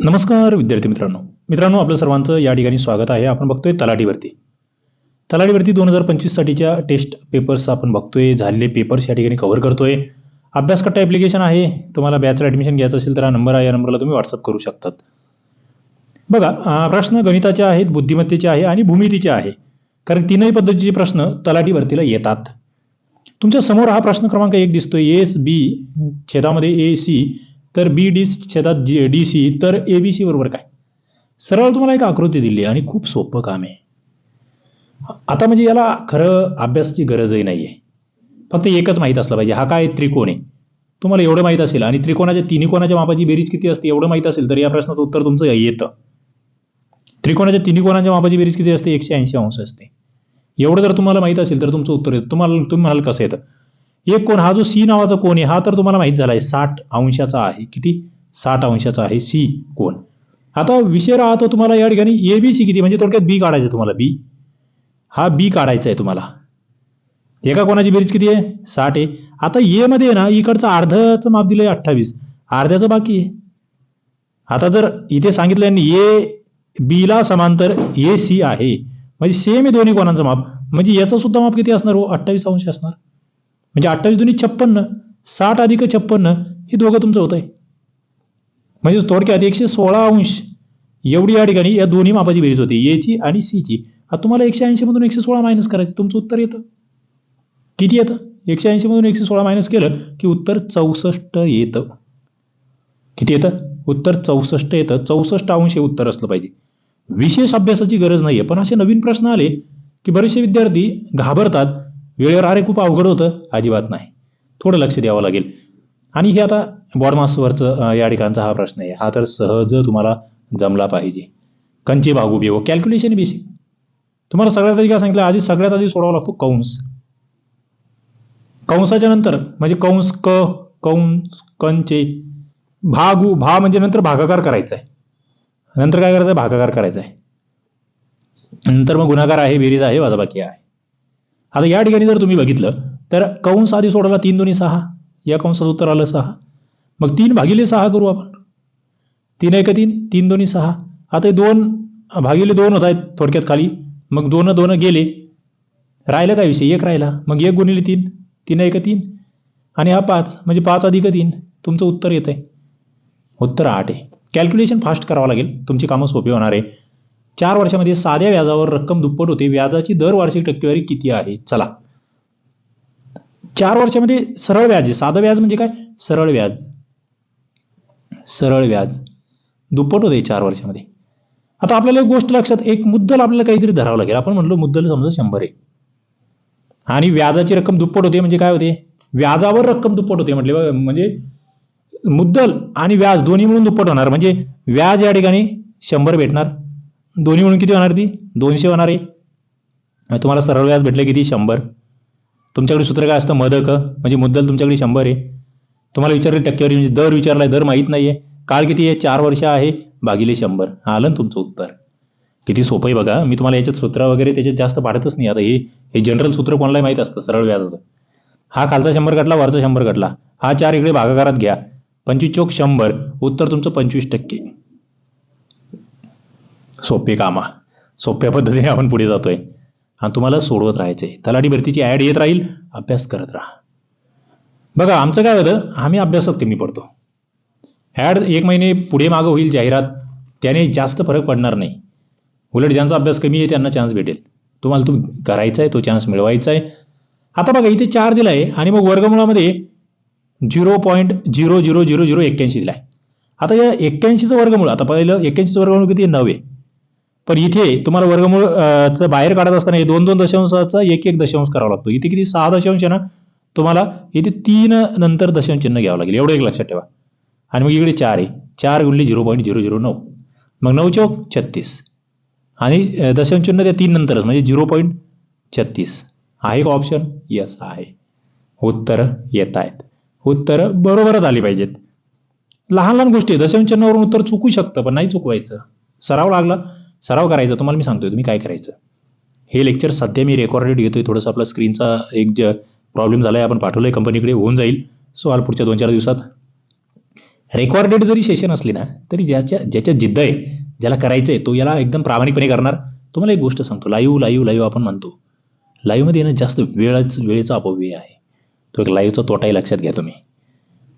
नमस्कार विद्यार्थी मित्रांनो. मित्रांनो आपलं सर्वांचं या ठिकाणी स्वागत आहे. आपण बघतोय तलाठीवरती. तलाठीवरती दोन हजार पंचवीससाठीच्या टेस्ट पेपर्स आपण बघतोय झालेले पेपर्स या ठिकाणी कव्हर करतोय. अभ्यासकट्टा ॲप्लिकेशन आहे. तुम्हाला बॅचला ॲडमिशन घ्यायचं असेल तर हा नंबर आहे. या नंबरला तुम्ही व्हॉट्सअप करू शकतात. बघा प्रश्न गणिताचे आहेत बुद्धिमत्तेचे आहे आणि भूमितीचे आहे. कारण तीनही पद्धतीचे प्रश्न तलाठीवरतीला येतात. तुमच्यासमोर हा प्रश्न क्रमांक एक दिसतोय. एस बी छेदामध्ये ए सी तर बी डी छेदात जी डी सी तर ए बी सी बरोबर काय? सरळ तुम्हाला एक आकृती दिली आणि खूप सोपं काम आहे. आता म्हणजे याला खरं अभ्यासाची गरजही नाही आहे फक्त एकच माहीत असलं पाहिजे. हा काय त्रिकोण आहे? तुम्हाला एवढं माहीत असेल आणि त्रिकोणाच्या तिन्ही कोणाच्या मापाची बेरीज किती असते एवढं माहीत असेल तर या प्रश्नाचं उत्तर तुमचं येतं. त्रिकोणाच्या तिन्ही कोणाच्या मापाची बेरीज किती असते? एकशे ऐंशी अंश असते. एवढं जर तुम्हाला माहीत असेल तर तुमचं उत्तर येतं. तुम्हाला तुम्ही म्हणाल कसं येतं? एक कोण हा जो सी नावाचा कोण आहे हा तर तुम्हाला माहीत झाला आहे साठ अंशाचा आहे. किती? साठ अंशाचा आहे सी कोण आता विषय राहतो तुम्हाला या ठिकाणी ए बी सी किती? म्हणजे थोडक्यात बी काढायचं तुम्हाला बी. हा बी काढायचा आहे तुम्हाला. एका कोणाची बेरीज किती आहे? साठ आहे. आता ए मध्ये आहे ना इकडचं अर्ध्याचं माप दिलं आहे अठ्ठावीस. अर्ध्याचं बाकी आहे. आता जर इथे सांगितलं यांनी ए बीला समांतर ए सी आहे. म्हणजे सेम आहे दोन्ही कोणाचं माप. म्हणजे याचं सुद्धा माप किती असणार हो? अठ्ठावीस अंश असणार. म्हणजे अठ्ठावीस दोन्ही छप्पन्न साठ अधिक छप्पन्न हे दोघं तुमचं होत आहे म्हणजे थोडक्यात एकशे सोळा अंश एवढी या ठिकाणी या दोन्ही मापाची बेरीज होती एची आणि सीची आता तुम्हाला एकशे ऐंशीमधून एकशे सोळा मायनस करायचं तुमचं उत्तर येतं. किती येतं? एकशे ऐंशीमधून एकशे सोळा मायनस केलं की उत्तर चौसष्ट येतं. किती येतं? उत्तर चौसष्ट येतं. चौसष्ट अंश हे उत्तर असलं पाहिजे. विशेष अभ्यासाची गरज नाही आहे पण असे नवीन प्रश्न आले की बरेचसे विद्यार्थी घाबरतात वेळेवर अरे खूप अवघड होतं. अजिबात नाही. थोडं लक्ष द्यावं लागेल. आणि हे आता बॉडमासवरचं या ठिकाणचा हा प्रश्न आहे. हा तर सहज तुम्हाला जमला पाहिजे. कंचे भागू बेगो कॅल्क्युलेशन बेसिक तुम्हाला सगळ्यात आधी काय सांगितलं? आधी सगळ्यात आधी सोडावा लागतो कंस. कंसाच्या नंतर म्हणजे कंस क कंस कंचे भागू भा म्हणजे नंतर भागाकार करायचा आहे नंतर काय करायचं आहे भागाकार करायचा आहे नंतर मग गुणाकार आहे बेरीज आहे वजाबाकी आहे. आता या ठिकाणी जर तुम्ही बघितलं तर कंस आधी सोडवला तीन दोन्ही सहा. या कंसाचं उत्तर आलं सहा. मग तीन भागिले सहा करू आपण. तीन एक तीन तीन दोन्ही सहा. आता हे दोन भागिले दोन होत आहेत थोडक्यात खाली. मग दोन दोन गेले. राहिलं काय विषय? एक राहिला. मग एक गुणिले तीन. तीन एक तीन. आणि हा पाच म्हणजे पाच अधिक तीन. तुमचं उत्तर येत आहे उत्तर आठ आहे. कॅल्क्युलेशन फास्ट करावं लागेल. तुमची कामं सोपी होणार आहे. चार वर्षामध्ये साध्या व्याजावर रक्कम दुप्पट होते. व्याजाची दर वार्षिक टक्केवारी किती आहे? चला. चार वर्षामध्ये सरळ व्याज आहे. साधं व्याज म्हणजे काय? सरळ व्याज. सरळ व्याज. दुप्पट होते चार वर्षामध्ये. आता आपल्याला एक गोष्ट लक्षात एक मुद्दल आपल्याला काहीतरी धरावं लागेल. आपण म्हणलो मुद्दल समजा शंभर आहे. आणि व्याजाची रक्कम दुप्पट होते म्हणजे काय होते? व्याजावर रक्कम दुप्पट होते म्हटले म्हणजे मुद्दल आणि व्याज दोन्ही मिळून दुप्पट होणार. म्हणजे व्याज या ठिकाणी शंभर भेटणार. दोन्ही म्हणून किती होणार ती? दोनशे होणार आहे. तुम्हाला सरळ व्याज भेटलं किती? शंभर. तुमच्याकडे सूत्र काय असतं? मदक. म्हणजे मुद्दल तुमच्याकडे शंभर आहे. तुम्हाला विचारले टक्केवारी म्हणजे दर आहे दर माहीत नाही आहे काळ किती आहे? चार वर्ष आहे. भागिले शंभर. हा आलं ना तुमचं उत्तर. किती सोपं आहे बघा. मी तुम्हाला याच्यात सूत्र वगैरे त्याच्यात जास्त पाडतच नाही. आता हे हे जनरल सूत्र कोणालाही माहीत असतं सरळ व्याजाचं. हा खालचा शंभर कटला वरचा शंभर कटला हा चार इकडे भागाकारात घ्या. पंचवीस चोक शंभर. उत्तर तुमचं पंचवीस टक्के. सोपे कामा. सोप्या पद्धतीने आपण पुढे जातोय. आणि तुम्हाला सोडवत राहायचंय. तलाठी भरतीची ॲड येत राहील. अभ्यास करत राहा. बघा आमचं काय होतं? आम्ही अभ्यासात कमी पडतो. ॲड एक महिने पुढे मागं होईल जाहिरात. त्याने जास्त फरक पडणार नाही. उलट ज्यांचा अभ्यास कमी आहे त्यांना चान्स भेटेल. तुम्हाला तो करायचा आहे तो चान्स मिळवायचा आहे आता बघा इथे चार दिला आहे आणि मग वर्गमुळामध्ये zero point zero zero zero zero एक्क्याऐंशी दिला आहे आता या एक्क्याऐंशीचं वर्गमूळ आता पहिलं एक्क्याऐंशीचं वर्गमूळ किती नव्हे नऊ आहे. पण इथे तुम्हाला वर्गमूळ बाहेर काढत असताना हे दोन दोन दशांशाचा एक एक दशांश करावा लागतो. इथे किती? सहा दशांश आहे ना? तुम्हाला इथे तीन नंतर दशांश चिन्ह घ्यावं लागेल. एवढं एक लक्षात ठेवा. आणि मग इकडे चार आहे. चार गुणले झिरो पॉईंट झिरो झिरो नऊ. मग नऊ चौक छत्तीस. आणि दशांश चिन्ह त्या तीन नंतरच म्हणजे झिरो पॉईंट छत्तीस. आहे का ऑप्शन यस आहे. उत्तरं येत आहेत. उत्तरं बरोबरच आली पाहिजेत. लहान लहान गोष्टी आहे. दशांश चिन्हावरून उत्तर चुकू शकतं पण नाही चुकवायचं. सराव लागला. सराव करायचा तुम्हाला मी सांगतोय तुम्ही काय करायचं? हे लेक्चर सध्या मी रेकॉर्डेड घेतोय थोडंसं आपला स्क्रीनचा एक ज प्रॉब्लेम झाला आहे आपण पाठवलं आहे कंपनीकडे होऊन जाईल. सो आल पुढच्या दोन चार दिवसात. रेकॉर्डेड जरी सेशन असली ना तरी ज्याच्या ज्याच्या जिद्द आहे ज्याला करायचं आहे तो याला एकदम प्रामाणिकपणे करणार. तुम्हाला एक गोष्ट सांगतो लाईव्ह लाईव्ह लाईव्ह आपण म्हणतो. लाईव्हमध्ये येणं जास्त वेळच वेळेचा अपव्यय आहे. तो एक लाईव्हचा तोटाही लक्षात घ्या तुम्ही.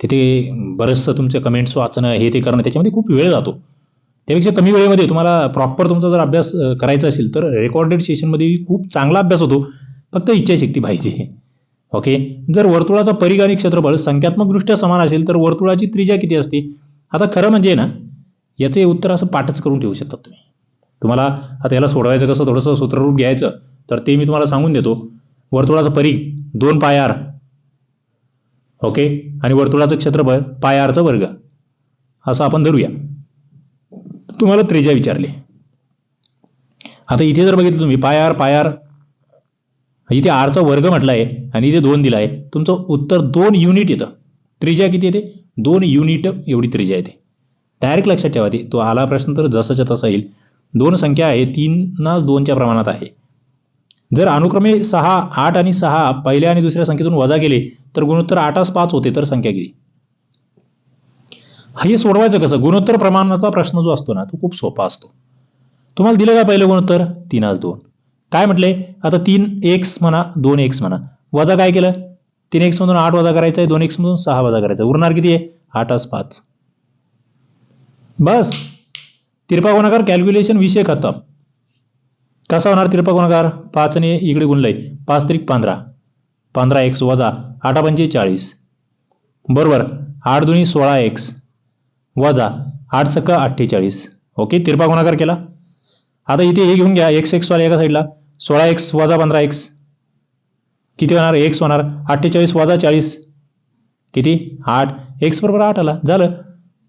तिथे बरंचसं तुमचं कमेंट्स वाचणं हे ते करणं त्याच्यामध्ये खूप वेळ जातो. त्यापेक्षा कमी वेळेमध्ये तुम्हाला प्रॉपर तुमचा जर अभ्यास करायचा असेल तर रेकॉर्डेड सेशनमध्ये खूप चांगला अभ्यास होतो. फक्त इच्छाशक्ती पाहिजे. ओके जर वर्तुळाचा परिघ आणि क्षेत्रफळ संख्यात्मकदृष्ट्या समान असेल तर वर्तुळाची त्रिज्या किती असते? आता खरं म्हणजे ना याचे उत्तर असं पाठच करून ठेवू शकता तुम्ही. तुम्हाला आता याला सोडवायचं कसं थोडंसं सूत्ररूप घ्यायचं तर ते मी तुम्हाला सांगून देतो. वर्तुळाचा परिघ दोन पाय आर. ओके आणि वर्तुळाचं क्षेत्रफळ पाय आरचा वर्ग. असं आपण धरूया. तुम्हाला त्रिज्या विचारली. आता इथे जर बघितलं तुम्ही पाय आर पाय आर. इथे आरचा वर्ग म्हटला आहे आणि इथे दोन दिला आहे तुमचं उत्तर दोन युनिट येतं. त्रिज्या किती येते? दोन युनिट एवढी त्रिज्या येते. डायरेक्ट लक्षात ठेवा ते. तो आला प्रश्न तर जसाच्या तसा येईल. दोन संख्या आहे तीननाच दोनच्या प्रमाणात आहे. जर अनुक्रमे सहा आठ आणि सहा पहिल्या आणि दुसऱ्या संख्येतून वजा केले तर गुणोत्तर आठास पाच होते तर संख्या किती? हा हे सोडवायचं कसं? गुणोत्तर प्रमाणाचा प्रश्न जो असतो ना तो खूप सोपा असतो. तुम्हाला दिलं का पहिलं गुणोत्तर? तीन आज दोन. काय म्हटले? आता तीन एक्स म्हणा दोन एक्स म्हणा. वजा काय केलं? तीन एक्स मधून आठ वजा करायचं आहे दोन एक्स मधून सहा वजा करायचं आहे. उरणार किती आहे? आठ आस पाच. बस. तिरपा गुणाकार कॅल्क्युलेशन विषय खतम. कसा होणार तिरपा गुणाकार पाच आणि इकडे गुणलंय. पाच त्रिक पंधरा. पंधरा एक्स वजा आठा पंचे चाळीस बरोबर. आठ दोन्ही सोळा एक्स. वजा आठ सक्का अठ्ठेचाळीस. ओके तिरपा गुणाकार केला. आता इथे हे घेऊन घ्या एक्स एक्स वाला एका साईडला सोळा एक्स वजा पंधरा एक्स किती होणार? एक्स होणार. अठ्ठेचाळीस वजा चाळीस. किती? आठ. एक्स बरोबर आठ आला. झालं.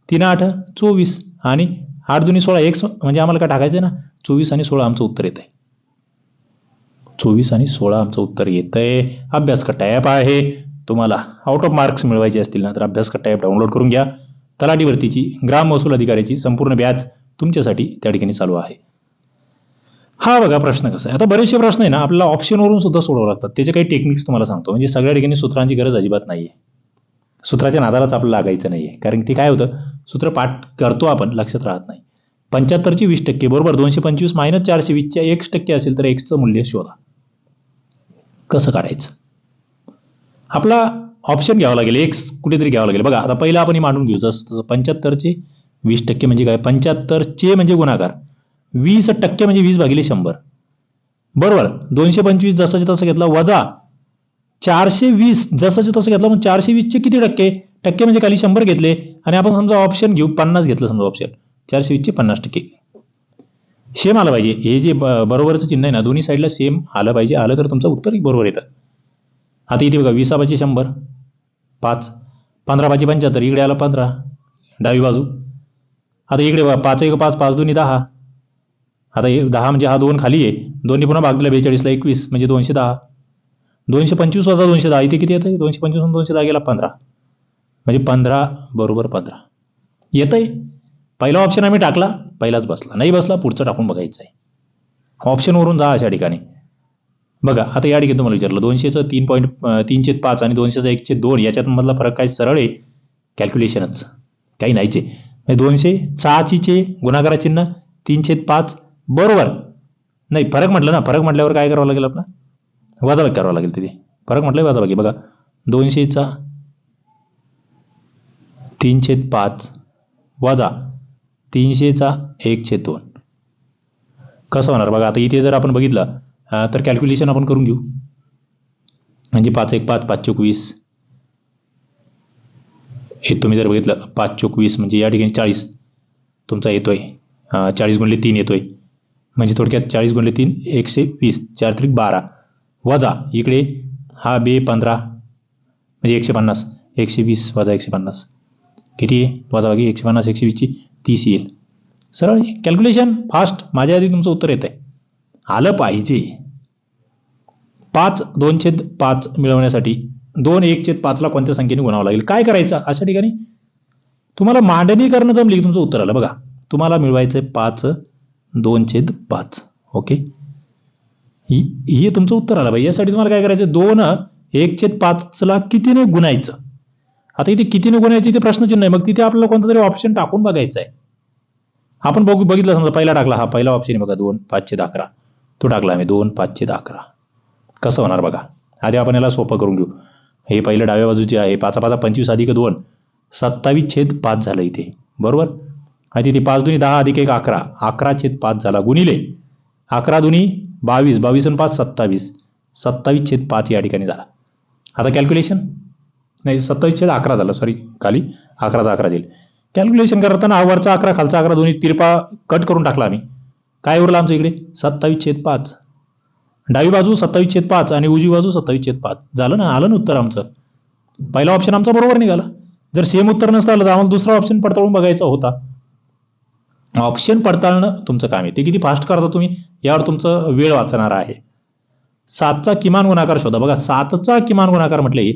तीन आठ चोवीस. आणि आठ दोन्ही सोळा एक्स म्हणजे आम्हाला काय टाकायचं आहे ना? चोवीस आणि सोळा आमचं उत्तर येत आहे चोवीस आणि सोळा आमचं उत्तर येत आहे अभ्यास का ॲप आहे? तुम्हाला आउट ऑफ मार्क्स मिळवायचे असतील ना तर अभ्यास का ॲप डाउनलोड करून घ्या. तलाठीवरतीची ग्राम महसूल अधिकाऱ्याची संपूर्ण बॅच तुमच्यासाठी त्या ठिकाणी चालू आहे. हा बघा प्रश्न कसा आहे. आता बरेचसे प्रश्न आहे ना आपल्याला ऑप्शनवरून सुद्धा सोडवावं लागतात. त्याचे काही टेक्निक्स तुम्हाला सांगतो. म्हणजे सगळ्या ठिकाणी सूत्रांची गरज अजिबात नाही आहे सूत्राच्या नादालाच आपल्याला लागायचं नाही आहे कारण ते काय होतं सूत्र पाठ करतो आपण लक्षात राहत नाही. पंच्याहत्तरची वीस टक्के बरोबर दोनशे पंचवीस मायनस चारशे वीसच्या एक टक्के असेल तर एक्सचं मूल्य शोधा. कसं काढायचं? आपला ऑप्शन घ्यावं लागेल. एक्स कुठेतरी घ्यावं लागेल. बघा आता पहिला आपण मांडून घेऊ. जसं तसं पंच्याहत्तरचे वीस टक्के म्हणजे काय? पंच्याहत्तरचे म्हणजे गुणाकार. वीस टक्के म्हणजे वीस भागिले शंभर. बरोबर? दोनशे पंचवीस जसाच्या तसं घेतला वजा चारशे वीस जसाच्या तसं घेतला मग चारशे वीसचे किती टक्के? टक्के म्हणजे खाली शंभर घेतले. आणि आपण समजा ऑप्शन घेऊ पन्नास घेतलं समजा ऑप्शन चारशे वीसचे पन्नास टक्के. सेम आलं पाहिजे. हे जे ब- बरोबरचं चिन्ह आहे ना दोन्ही साईडला सेम आलं पाहिजे. आलं तर तुमचं उत्तर बरोबर येतं. आता इथे बघा वीसा पाचशे शंभर. पाच. पंधरा पाचशे पंच्याहत्तर. इकडे आला पंधरा. डावी बाजू. आता इकडे बघा पाच एक पाच पाच दोन्ही दहा. आता हे दहा म्हणजे हा दोन खाली आहे. दोन्ही पुन्हा भाग दिला बेचाळीसला एकवीस म्हणजे दोनशे दहा. दोनशे पंचवीस वजा दोनशे दहा. इथे किती येतं दोनशे पंचवीस दोनशे दहा गेला पंधरा. म्हणजे पंधरा बरोबर पंधरा. येतं आहे पहिला ऑप्शन आम्ही टाकला पहिलाच बसला. नाही बसला पुढचं टाकून बघायचं आहे ऑप्शनवरून जा अशा ठिकाणी. बघा आता या ठिकाणी तुम्हाला विचारलं दोनशेचं तीन पॉईंट तीनशे पाच आणि दोनशेचं एकशे दोन याच्यात मधला फरक काय सरळ आहे? कॅल्क्युलेशनच काही नाहीचे म्हणजे दोनशे सहाचीचे गुणाकारा चिन्ह तीनशे पाच बरोबर. नाही फरक म्हटलं ना फरक म्हटल्यावर काय करावं लागेल आपला? वजाबाकी करावं लागेल तिथे. फरक म्हटलं वजाबाकी. बघा दोनशेचा तीनशे पाच वजा तीनशेचा एकशे दोन. कसं होणार? बघा आता इथे जर आपण बघितलं तर कॅल्क्युलेशन आपण करून घेऊ. म्हणजे पाच एक पाच पाच चोकवीस हे तुम्ही जर बघितलं पाच चोवीस म्हणजे या ठिकाणी चाळीस तुमचा येतोय. आहे चाळीस गुणले तीन येतोय. म्हणजे थोडक्यात चाळीस गुणले तीन एकशे वीस. चार त्रिक बारा. वजा इकडे हा बे पंधरा म्हणजे एकशे पन्नास. एकशे वीस वजा एकशे पन्नास. किती आहे? वजा बाकी एकशे पन्नास एकशे वीसची तीस येईल. सरळ कॅल्क्युलेशन फास्ट माझ्या आधी तुमचं उत्तर येत आहे आलं पाहिजे. पाच दोन छेद पाच मिळवण्यासाठी दोन एक छेद पाचला कोणत्या संख्येने गुणावं लागेल? काय करायचं अशा ठिकाणी? तुम्हाला मांडणी करणं जमली की तुमचं उत्तर आलं. बघा तुम्हाला मिळवायचं आहे पाच दोन छेद पाच. ओके? ही हे तुमचं उत्तर आलं. पाहिजे यासाठी तुम्हाला काय करायचं दोन एक छेद पाचला कितीने गुणायचं? आता इथे कितीने गुणायचं इथे प्रश्नचिन्ह आहे. मग तिथे आपल्याला कोणता तरी ऑप्शन टाकून बघायचा आहे आपण बघू बघितलं समजा पहिला टाकला. हा पहिला ऑप्शन आहे बघा दोन पाचशे अकरा. तो टाकला आम्ही दोन पाचशे अकरा. कसं होणार बघा? आधी आपण याला सोपं करून घेऊ. हे पहिलं डाव्या बाजूचे आहे. पाचा पाचा पंचवीस अधिक दोन. सत्तावीस छेद पाच झालं इथे. बरोबर? आणि तिथे पाच दुनी दहा अधिक एक अकरा. अकरा छेद पाच झाला. गुणिले. अकरा दुनी बावीस. बावीस आणि पाच सत्तावीस. सत्तावीस छेद पाच या ठिकाणी झाला. आता कॅल्क्युलेशन नाही सत्तावीस छेद अकरा झालं. सॉरी खाली. अकराचा अकरा दिल कॅल्क्युलेशन करताना वरचा अकरा खालचा अकरा दोन्ही तिरपा कट करून टाकला आम्ही. काय उरलं आमचं इकडे? सत्तावीस छेद पाच. डावी बाजू सत्तावीस छेद पाच आणि उजवी बाजू सत्तावीस छेद पाच. झालं ना? आलं ना उत्तर आमचं? पहिला ऑप्शन आमचा बरोबर निघाला. जर सेम उत्तर नसतं आलं तर आम्हाला दुसरा ऑप्शन पडताळून बघायचा होता. ऑप्शन पडताळणं तुमचं काम आहे. ते किती फास्ट करता तुम्ही? यावर तुमचं वेळ वाचणार आहे. सातचा किमान गुणाकार शोधा. बघा सातचा किमान गुणाकार म्हटले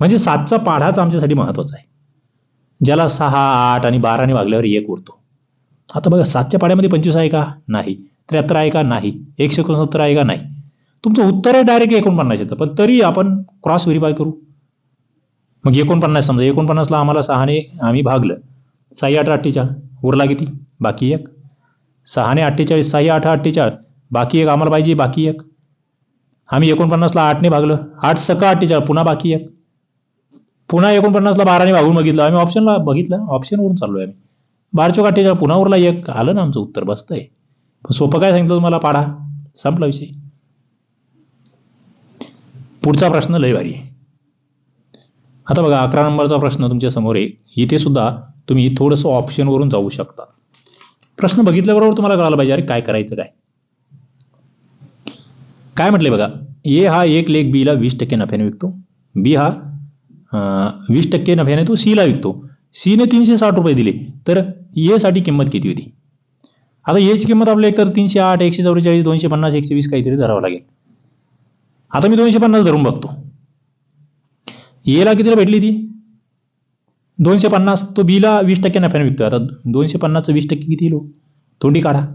म्हणजे सातचा पाढाच आमच्यासाठी महत्त्वाचा आहे. ज्याला सहा आठ आणि बाराने वागल्यावर एक उरतो. आता बघा सातच्या पाड्यामध्ये पंचवीस आहे का? नाही. त्र्याहत्तर आहे का? नाही. एकशे एकोणसत्तर आहे का? नाही. तुमचं उत्तर आहे डायरेक्ट एकोणपन्नास येतं. पण तरी आपण क्रॉस व्हेरीफाय करू. मग एकोणपन्नास समजा. एकोणपन्नासला आम्हाला सहाने आम्ही भागलं. सहा आठ अठ्ठेचाळीस. उरला किती बाकी एक. सहाने अठ्ठेचाळीस सहा आठ अठ्ठेचाळीस. बाकी एक आम्हाला पाहिजे बाकी एक. आम्ही एकोणपन्नासला आठने भागलं. आठ सका अठ्ठेचाळीस पुन्हा बाकी एक. पुन्हा एकोणपन्नासला बाराने भागून बघितलं. आम्ही ऑप्शनला बघितलं. ऑप्शनवरून चाललो आहे आम्ही. बारच्या काठीच्या पुन्हा उरला एक आलं ना आमचं उत्तर बसतंय पण सोपं काय सांगितलं तुम्हाला पाडा. संपला विषय. पुढचा प्रश्न लय भारी आहे. आता बघा अकरा नंबरचा प्रश्न तुमच्यासमोर आहे. इथे सुद्धा तुम्ही थोडंसं ऑप्शनवरून जाऊ शकता. प्रश्न बघितल्याबरोबर तुम्हाला कळायला पाहिजे अरे काय करायचं काय? काय म्हटले बघा? ए हा एक लेख बीला वीस टक्के नफ्याने विकतो. बी हा वीस टक्के नफ्याने तो सीला विकतो. सीने तीनशे साठ रुपये दिले. तर ए साठी किंमत किती होती? आता एची किंमत आपल्या एकतर तीनशे आठ एकशे चौवेचाळीस दोनशे पन्नास एकशे वीस काहीतरी धरावं लागेल. आता मी दोनशे पन्नास धरून बघतो. एला कितीला भेटली ती? दोनशे पन्नास. तो बीला वीस टक्के नफ्याने विकतो आता दोनशे पन्नासचं वीस टक्के किती लो हो? तोंडी काढा.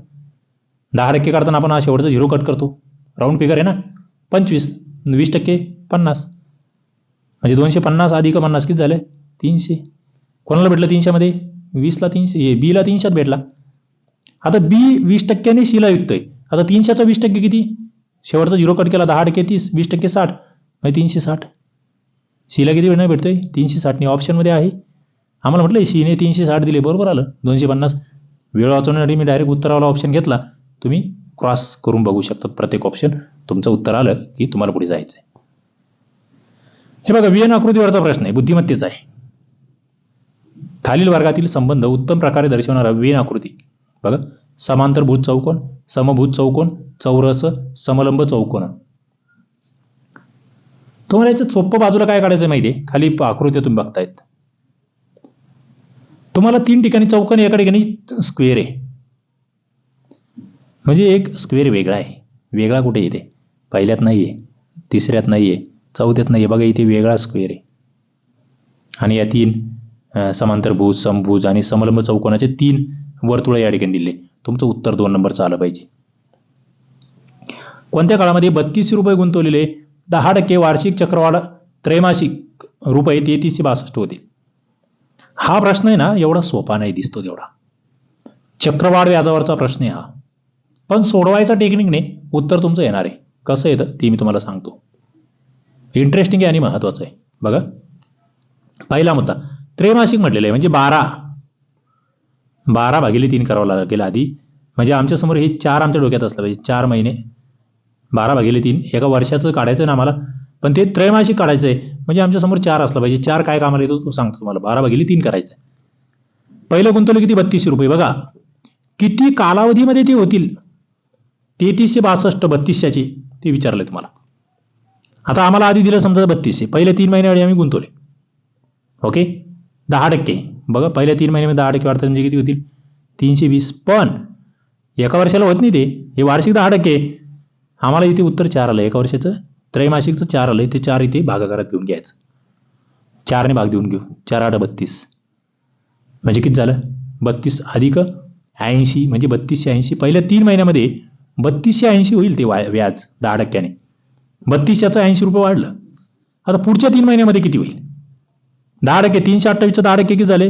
दहा टक्के काढताना आपण हा शेवटचा झिरो कट करतो. राऊंड फिगर आहे ना? पंचवीस वीस टक्के पन्नास. म्हणजे दोनशे पन्नास अधिक पन्नास किती झाले? तीनशे. कोणाला भेटलं तीनशेमध्ये? वीसला तीनशे हे बीला तीनशेत भेटला. आता बी वीस टक्क्याने सीला विकतोय. आता तीनशेचा वीस टक्के किती? शेवटचा झिरो कट केला दहा टक्के तीस वीस टक्के साठ. म्हणजे तीनशे साठ. सीला किती भेटणार भेटतोय? तीनशे साठने ऑप्शनमध्ये आहे. आम्हाला म्हटलं सीने तीनशे साठ दिले. बरोबर आलं. दोनशे पन्नास. वेळ वाचवण्यासाठी मी डायरेक्ट उत्तरावाला ऑप्शन घेतला. तुम्ही क्रॉस करून बघू शकतात प्रत्येक ऑप्शन तुमचं उत्तर आलं की तुम्हाला पुढे जायचं आहे हे बघा वियन आकृतीवरचा प्रश्न आहे. बुद्धिमत्तेचा आहे. खालील वर्गातील संबंध उत्तम प्रकारे दर्शवणारा वेन आकृती. बघा. समांतरभूत चौकोन समभूत चौकोन चौरस समलंब चौकोन. तुम्हाला याचं सोप्पं बाजूला काय काढायचं माहिती आहे खाली प- आकृती तुम्ही बघतायत. तुम्हाला तीन ठिकाणी चौकोन एका ठिकाणी स्क्वेअर आहे. म्हणजे एक स्क्वेअर वेगळा आहे. वेगळा कुठे येते? पहिल्यात नाही आहे तिसऱ्यात नाही आहे चौथ्यात नाही आहे बघा इथे वेगळा स्क्वेअर आहे. आणि या तीन समांतरभुज समभुज आणि समलंब चौकोनाचे तीन वर्तुळ या ठिकाणी दिले. तुमचं उत्तर दोन नंबरचं आलं पाहिजे. कोणत्या काळामध्ये बत्तीसशे रुपये गुंतवलेले दहा टक्के वार्षिक चक्रवाढ त्रैमासिक रुपये तेहतीसशे बासष्ट होते? हा प्रश्न आहे ना एवढा सोपा नाही दिसतो तेवढा. चक्रवाढ व्याजावरचा प्रश्न आहे हा. पण सोडवायचा टेक्निकने उत्तर तुमचं येणार आहे. कसं येतं ते मी तुम्हाला सांगतो. इंटरेस्टिंग आहे आणि महत्त्वाचं आहे. बघा. पहिला मुद्दा. त्रैमासिक म्हटलेलं आहे म्हणजे बारा. बारा भागिले तीन करावं लागेल आधी. म्हणजे आमच्यासमोर हे चार आमच्या डोक्यात असलं पाहिजे चार महिने. बारा भागिले तीन एका वर्षाचं काढायचं ना आम्हाला? पण ते त्रैमासिक काढायचं आहे म्हणजे आमच्यासमोर चार असलं पाहिजे. चार काय कामाला येतो तो सांगतो तुम्हाला. बारा भागिले तीन करायचं आहे पहिलं गुंतवलं किती? बत्तीसशे रुपये. बघा किती कालावधीमध्ये ते होतील? तेहतीसशे बासष्ट बत्तीसशेचे ते विचारलं तुम्हाला. आता आम्हाला आधी दिलं समजा बत्तीसशे. पहिले तीन महिने आधी आम्ही गुंतवले. ओके? दहा टक्के. बघा पहिल्या तीन महिन्यामध्ये दहा टक्के वाढतात म्हणजे किती होतील? तीनशे वीस. पण एका वर्षाला होत नाही ते. हे वार्षिक दहा टक्के. आम्हाला इथे उत्तर चार आलं एका वर्षाचं त्रैमासिकचं चार आलं ते चार इथे भागाकारात घेऊन घ्यायचं. चारने भाग देऊन घेऊ. चार आठ बत्तीस. म्हणजे किती झालं? बत्तीस अधिक ऐंशी. म्हणजे बत्तीसशे ऐंशी. पहिल्या तीन महिन्यामध्ये बत्तीसशे ऐंशी होईल ते वा व्याज दहा टक्क्याने. बत्तीसशेचं ऐंशी रुपये वाढलं. आता पुढच्या तीन महिन्यामध्ये किती होईल? दहा टक्के तीनशे अठ्ठावीसचं दहा टक्के किती झाले?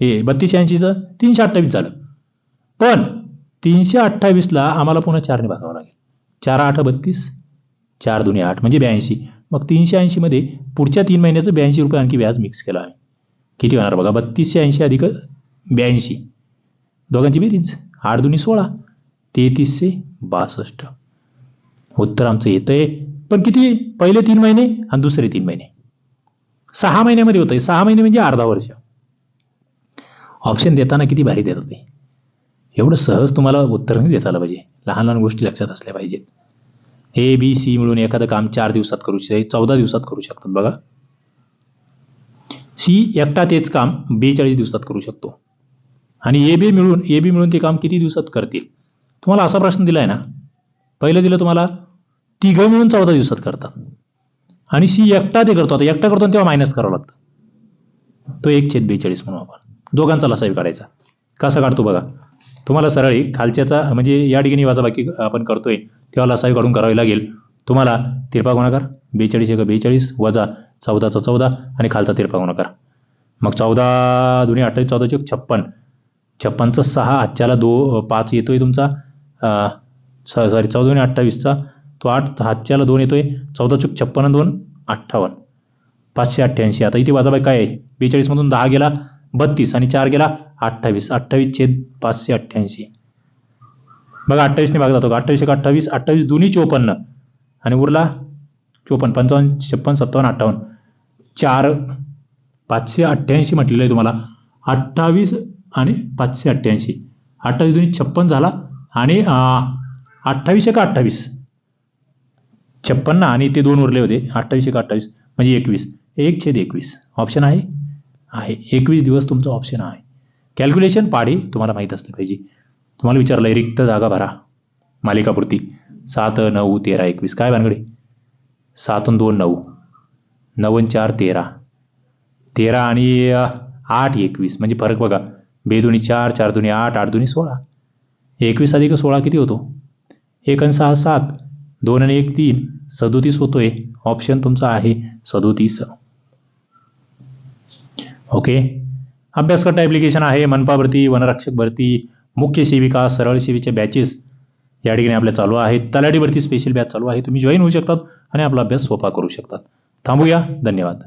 हे बत्तीसशे ऐंशीचं तीनशे अठ्ठावीस झालं. पण तीनशे अठ्ठावीसला आम्हाला पुन्हा चारने भागावं लागेल. चार आठ बत्तीस चार दोन्ही आठ म्हणजे ब्याऐंशी. मग तीनशे ऐंशीमध्ये पुढच्या तीन महिन्याचं ब्याऐंशी रुपये आणखी व्याज मिक्स केलं आहे किती होणार बघा? बत्तीसशे ऐंशी अधिक ब्याऐंशी. दोघांची बेरीज आठ दोन्ही सोळा. तेहतीसशे बासष्ट. उत्तर आमचं येतं आहे पण किती? पहिले तीन महिने आणि दुसरे तीन महिने. सहा महिन्यामध्ये होतं आहे सहा महिने म्हणजे अर्धा वर्ष. ऑप्शन देताना किती भारी देतात ते. एवढं सहज तुम्हाला उत्तर नाही देता आलं पाहिजे. लहान लहान गोष्टी लक्षात असल्या पाहिजेत. ए बी सी मिळून एखादं काम चार दिवसात करू शकते चौदा दिवसात करू शकतात बघा. सी एकटा तेच काम बेचाळीस दिवसात करू शकतो. आणि ए बी मिळून ए बी मिळून ते काम किती दिवसात करतील? तुम्हाला असा प्रश्न दिला आहे ना? पहिलं दिलं तुम्हाला तिघं मिळून चौदा दिवसात करतात. आणि सी एकटा ते करतो. आता एकटा करतो तेव्हा मायनस करावं लागतं. तो एक छेद बेचाळीस म्हणून आपण दोघांचा लसावी काढायचा. कसा काढतो बघा. तुम्हाला सरळ खालच्याचा म्हणजे या ठिकाणी वाजाबाकी आपण करतोय तेव्हा लसावी काढून करावी लागेल. तुम्हाला तिरपा गुणाकार बेचाळीस एक बेचाळीस वजा चौदाचा चौदा आणि खालचा तिरपा गुणाकार. मग चौदा दोन्ही अठ्ठावीस चौदाचे छप्पन. छप्पनचा सहा आजच्याला दो पाच येतोय तुमचा. सॉरी चौदा दोन्ही अठ्ठावीसचा तो आठ हातच्याला दोन येतोय. चौदा चूक छप्पन्न दोन अठ्ठावन्न. पाचशे अठ्ठ्याऐंशी. आता इथे वाजाबाई काय आहे? बेचाळीसमधून दहा गेला बत्तीस आणि चार गेला अठ्ठावीस. अठ्ठावीस छेद पाचशे अठ्ठ्याऐंशी. बघा अठ्ठावीसने भाग जातो. का अठ्ठावीस एक अठ्ठावीस. अठ्ठावीस दोन्ही चोपन्न. आणि उरला चोपन्न पंचावन्न छप्पन्न सत्तावन्न अठ्ठावन्न. चार पाचशे अठ्ठ्याऐंशी म्हटलेलं आहे तुम्हाला. अठ्ठावीस आणि पाचशे अठ्ठ्याऐंशी. अठ्ठावीस दोन्ही छप्पन झाला आणि अठ्ठावीस एक अठ्ठावीस. छप्पन्न आणि ते दोन उरले होते अठ्ठावीस एक अठ्ठावीस म्हणजे एकवीस. एक छेद एकवीस. ऑप्शन आहे? आहे. एकवीस दिवस तुमचं ऑप्शन आहे. कॅल्क्युलेशन पाढे तुम्हाला माहीत असलं पाहिजे. तुम्हाला विचारलं आहे रिक्त जागा भरा. मालिकापुरती. सात नऊ तेरा एकवीस. काय भानगडे? सात आणि दोन नऊ. नवन चार तेरा. तेरा आणि आठ एकवीस. म्हणजे फरक बघा. बेदुनी चार चार दोन्ही आठ आठ दोन्ही सोळा. एकवीस अधिक सोळा किती होतो? एक आणि सहा सात. दोन आणि एक तीन. सदोतीस होतोय. ऑप्शन तुमचा आहे सदोतीस. ओके अभ्यासकर्ता ॲप्लिकेशन आहे. मनपा भरती वनरक्षक भरती मुख्य सेविका सरळ सेवेचे बॅचेस या ठिकाणी आपल्या चालू आहेत. तलाठी भरती स्पेशल बॅच चालू आहे. तुम्ही जॉईन होऊ शकतात आणि आपला अभ्यास सोपा करू शकतात. थांबूया. धन्यवाद.